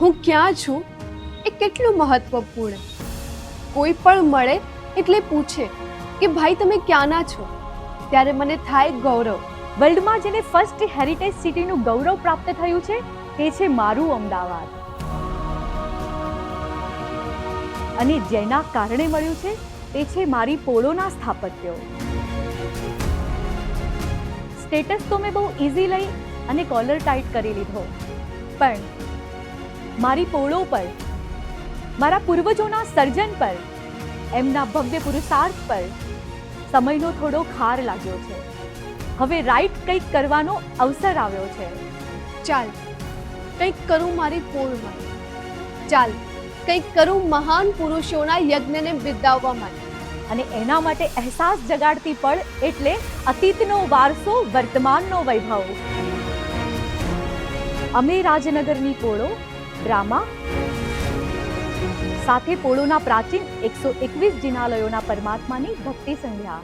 હું ક્યાં છું એ કેટલું મહત્વપૂર્ણ? કોઈ પણ મળે એટલે પૂછે કે ભાઈ તમે ક્યાંના છો? ત્યારે મને થાય ગૌરવ. વર્લ્ડમાં જેને ફર્સ્ટ હેરિટેજ સિટીનું ગૌરવ પ્રાપ્ત થયું છે, તે છે મારું અમદાવાદ. અને જેના કારણે મળ્યું છે, તે છે મારી પોળોના સ્થાપત્યો. સ્ટેટસ તો મેં બહુ ઇઝી લઈ અને કોલર ટાઈટ કરી લીધો. પણ મારી પોળો પર મારા પૂર્વજોના સર્જન પર એમના ભવ્ય પુરુષાર્થ પર સમયનો થોડો ખાર લાગ્યો છે. હવે રાઈટ કંઈક કરવાનો અવસર આવ્યો છે. ચાલ કંઈક કરું મારી પોળ માટે ચાલ કંઈક કરું મહાન પુરુષોના યજ્ઞને બિરદાવવા માટે. અને એના માટે અહેસાસ જગાડતી પળ એટલે અતીતનો વારસો વર્તમાનનો વૈભવ. અમે રાજનગરની પોળો ડ્રામા. સાથે પોળોના પ્રાચીન એકસો એકવીસ જિનાલયોના પરમાત્માની ભક્તિ સંધ્યા.